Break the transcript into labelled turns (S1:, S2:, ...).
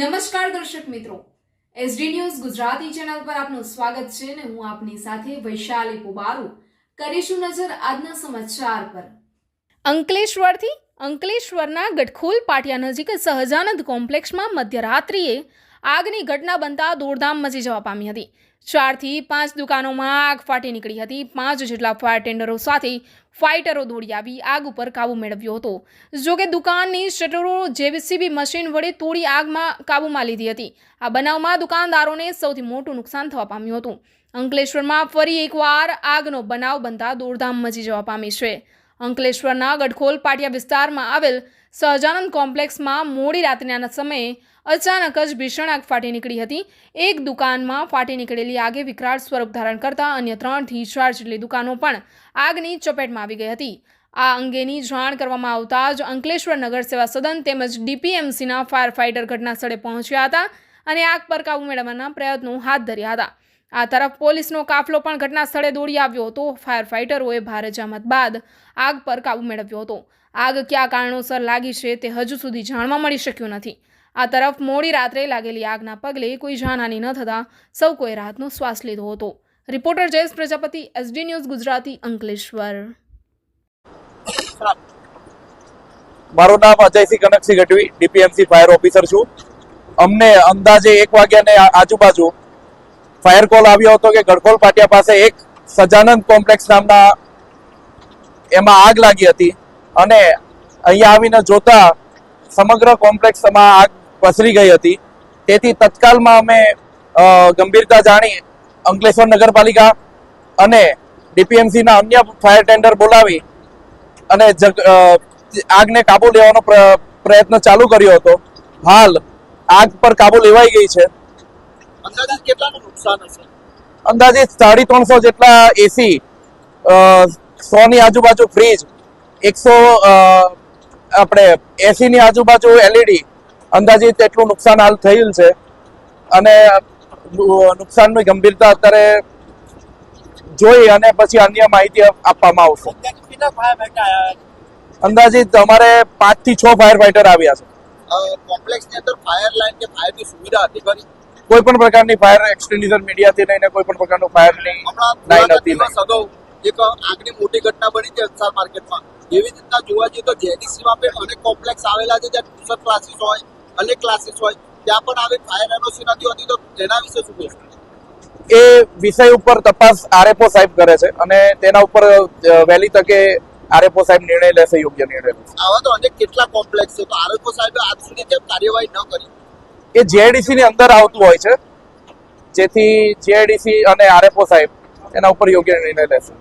S1: નમસ્કાર દર્શક મિત્રો. એસડી ન્યૂઝ ગુજરાતી ચેનલ પર આપનું સ્વાગત છે અને હું આપની સાથે વૈશાલી પુબારુ. કરીશું નજર આજના સમાચાર પર. અંકલેશ્વરથી અંકલેશ્વરના ગટખોલ પાટિયા નજીક સહજાનંદ કોમ્પ્લેક્ષમાં મધ્યરાત્રિએ આગની ઘટના બનતા દોડધામ મચી જવા પામી હતી. ચારથી પાંચ દુકાનોમાં આગ ફાટી નીકળી હતી. પાંચ જેટલા ફાયર ટેન્ડરો સાથે ફાઇટરો દોડી આવી, આગ ઉપર કાબુ મેળવ્યો હતો. જોકે દુકાનની શટરો જેવીસીબી મશીન વડે તોડી આગમાં કાબૂમાં લીધી હતી. આ બનાવમાં દુકાનદારોને સૌથી મોટું નુકસાન થવા પામ્યું હતું. અંકલેશ્વરમાં ફરી એકવાર આગનો બનાવ બનતા દોડધામ મચી જવા પામી છે. અંકલેશ્વરના ગઢખોલ પાટિયા વિસ્તારમાં આવેલ સહજાનંદ કોમ્પ્લેક્સમાં મોડી રાત્રિના સમયે અચાનક જ ભીષણ આગ ફાટી નીકળી હતી. એક દુકાનમાં ફાટી નીકળેલી આગે વિકરાળ સ્વરૂપ ધારણ કરતા અન્ય ત્રણથી ચાર જેટલી દુકાનો પણ આગની ચપેટમાં આવી ગઈ હતી. આ અંગેની જાણ કરવામાં આવતા જ અંકલેશ્વર નગર સેવા સદન તેમજ ડીપીએમસીના ફાયર ફાઇટર ઘટના સ્થળે પહોંચ્યા હતા અને આગ પર કાબુ મેળવવાના પ્રયત્નો હાથ ધર્યા હતા. આ તરફ પોલીસનો કાફલો પણ ઘટના સ્થળે દોડી આવ્યો હતો. ફાયર ફાઇટરોએ ભારે જહેમત બાદ આગ પર કાબુ મેળવ્યો હતો. આગ કયા કારણોસર લાગી છે તે હજુ સુધી જાણવા મળી શક્યું નથી. આ તરફ મોડી રાત્રે લાગેલી આગના પગલે કોઈ જાનહાની ન થતાં સૌ કોઈ રાહતનો શ્વાસ લીધો હતો. Reporter Jayesh Prajapati SD news Gujarati, Ankleshwar.
S2: મારું નામ Ajaysinh Kanaksinh Gadhvi DPMC fire officer છું. અમને અંદાજે એક વાગ્યાને આજુબાજુ ફાયર કોલ આવ્યો હતો કે ગડખોલ પાટિયા પાસે એક સજાનંદ કોમ્પ્લેક્સ નામના એમાં આગ લાગી હતી અને અહીંયા આવીને જોતા સમગ્ર કોમ્પ્લેક્સમાં આગ પસરી ગઈ હતી. તેથી તત્કાલમાં અમે ગંભીરતા જાણી અંકલેશ્વર નગરપાલિકા અને ડીપીએમસીના અન્ય ફાયર ટેન્ડર બોલાવી અને આગને કાબુ લેવાનો પ્ર- પ્રયત્ન ચાલુ કર્યો હતો. હાલ આગ પર કાબુ લેવાઈ ગઈ છે.
S3: અંદાજિત કેટલાનું નુકસાન હશે?
S2: અંદાજે સાડી ત્રણસો જેટલા એસી સો ની આજુબાજુ ફ્રીજ એકસો આપણે એસી ની આજુબાજુ એલઈડી અંદાજિત એટલું નુકસાન હાલ થયેલ છે. અને નુકસાનની ગંભીરતા અત્યારે જોઈ અને પછી અન્ય માહિતી આપવામાં આવશે. અંદાજિત અમારે પાંચથી છ ફાયર ફાઈટર આવ્યા છે.
S3: કોમ્પ્લેક્સની અંદર ફાયર લાઈન કે ફાયરની સુવિધા હતી ખરી?
S2: કોઈ પણ પ્રકારની ફાયર એક્સટેન્ડિઝર મીડિયાથી લઈને કોઈ પણ પ્રકારનું ફાયર
S3: નહીં.
S2: લાઈન હતી
S3: એક આગની મોટી ઘટના બની છે અંસાર માર્કેટમાં. એવી રીતના જોવા જઈએ તો જેડીસી માં પણ અનેક કોમ્પ્લેક્સ આવેલા છે જ્યાં ટ્યુશન ક્લાસીસ હોય અનેક ક્લાસીસ હોય. ત્યાં પણ આવી ફાયર એનઓસી નથી હોતી તો તેના વિશે શું કહેશો?
S2: એ વિષય ઉપર તપાસ આરએફઓ સાહેબ કરે છે અને તેના ઉપર વહેલી તકે આરએફઓ સાહેબ નિર્ણય લેશે યોગ્ય નિર્ણય લેશે.
S3: આવા તો અનેક કેટલા કોમ્પ્લેક્સ છે. તો આરએફઓ સાહેબે આજ સુધી કેમ કાર્યવાહી ન કરી?
S2: એ જેઆઈડીસી ની અંદર આવતું હોય છે. જેથી જેઆઈડીસી અને આરએફઓ સાહેબ એના ઉપર યોગ્ય નિર્ણય લેશે.